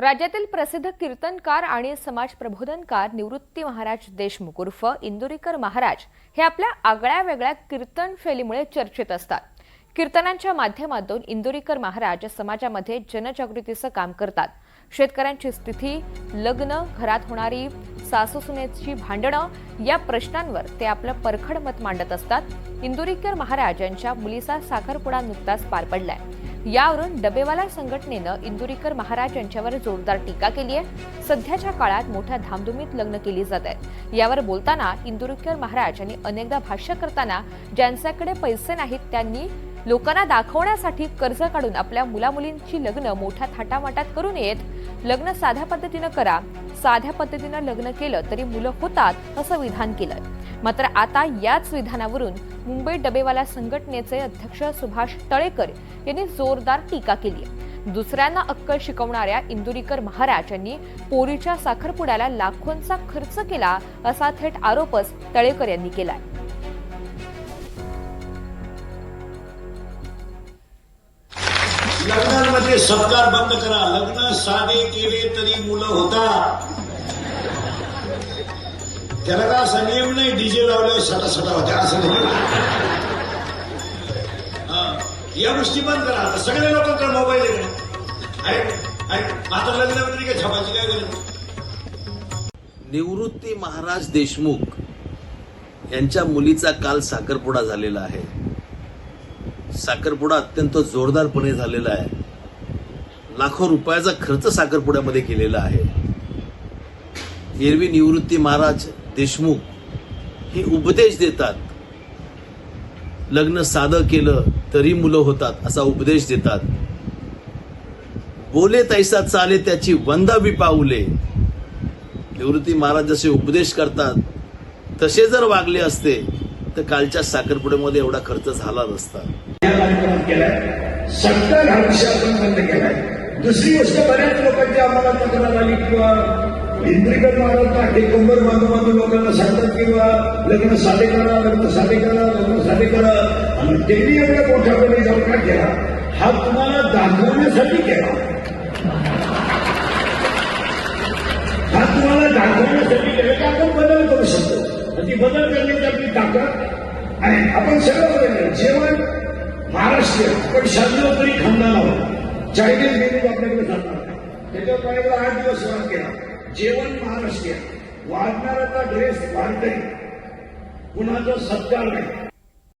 राज्यातील प्रसिद्ध कीर्तनकार आणि समाज प्रबोधनकार निवृत्ती महाराज देशमुख उर्फ इंदुरीकर महाराज हे आपल्या आगळ्या वेगळ्या कीर्तन शैलीमुळे चर्चेत असतात. कीर्तनांच्या माध्यमातून इंदुरीकर महाराज समाजामध्ये जनजागृतीचं काम करतात. शेतकऱ्यांची स्थिती लग्न घरात होणारी सासूसुनेची भांडणं या प्रश्नांवर ते आपलं परखड मत मांडत असतात. इंदुरीकर महाराज यांच्या मुलीचा साखरपुडा नुकताच पार पडलाय. यावरून डबेवाला संघटनेनं इंदुरीकर महाराज यांच्यावर जोरदार टीका केली आहे. सध्याच्या काळात मोठ्या धामधुमीत लग्न केली जात आहेत. यावर बोलताना इंदुरीकर महाराज यांनी अनेकदा भाष्य करताना ज्यांच्याकडे पैसे नाहीत त्यांनी लोकांना दाखवण्यासाठी कर्ज काढून आपल्या मुलामुलींची लग्न मोठ्या थाटामाटात करू नयेत. लग्न साध्या पद्धतीनं करा. साध्या पद्धतीनं लग्न केलं तरी मुलं होतात असं विधान केलंय. मात्र आता याच विधानावरून मुंबई डबेवाला संघटनेचे अध्यक्ष सुभाष तळेकर यांनी जोरदार टीका केली आहे. दुसऱ्यांना अक्कल शिकवणाऱ्या इंदुरीकर महाराज यांनी पोरीच्या साखरपुड्याला लाखोंचा खर्च केला असा थेट आरोपच तळेकर यांनी केलाय. लग्नांमध्ये सत्कार बंद करा. लग्न साधे केले तरी मुलं होता त्याला का असा नियम नाही? डीजे लावले सटा सटा होत्या असं नाही. हा, या गोष्टी बंद करा. आता सगळ्या लोकांकडे मोबाईल आहे आता लग्न आहे. आता काय? छापायची काय गरज निवृत्ती महाराज देशमुख यांच्या मुलीचा काल साखरपुडा झालेला आहे. साखरपुडा अत्यंत जोरदारपणे झालेला आहे. लाखो रुपयाचा खर्च साखरपुड्यामध्ये केलेला आहे. एरवी निवृत्ती महाराज देशमुख हे उपदेश देतात. लग्न साधं केलं तरी मुलं होतात असा उपदेश देतात. बोले तैसा चाले त्याची वंदावी पाऊले. निवृत्ती महाराज जसे उपदेश करतात तसे जर वागले असते तर कालच्या साखरपुड्यामध्ये एवढा खर्च झाला नसता. कार्यक्रम केलाय. सत्तर हा विषय आपण बंद केलाय. दुसरी गोष्ट बऱ्याच लोकांची आम्हाला तक्रार आली किंवा इंद्रिकर महाराज टेकंबर बांधू बांधू लोकांना सांगतात किंवा लग्न साधे करा लग्न साधे करा लग्न साधे करा. आणि त्यांनी एवढ्या मोठ्यापणे जाऊन का केला? हा तुम्हाला दाखवण्यासाठी केला. हा तुम्हाला दाखवण्यासाठी केला. की आपण बदल करू शकतो. आणि ती बदल करण्याची आपली ताकद आहे आपण सगळं बदल जेवण महाराष्ट्रीय पण शांतव तरी खानदान आहोत चायनीज मेनू आपल्याकडे जाणार नाही. त्याच्यावर पाहिजे आठ दिवस वाद केला. जेवण महाराष्ट्रीय. वाढणाऱ्याचा ड्रेस वाढतंय. कुणाचा सत्कार नाही.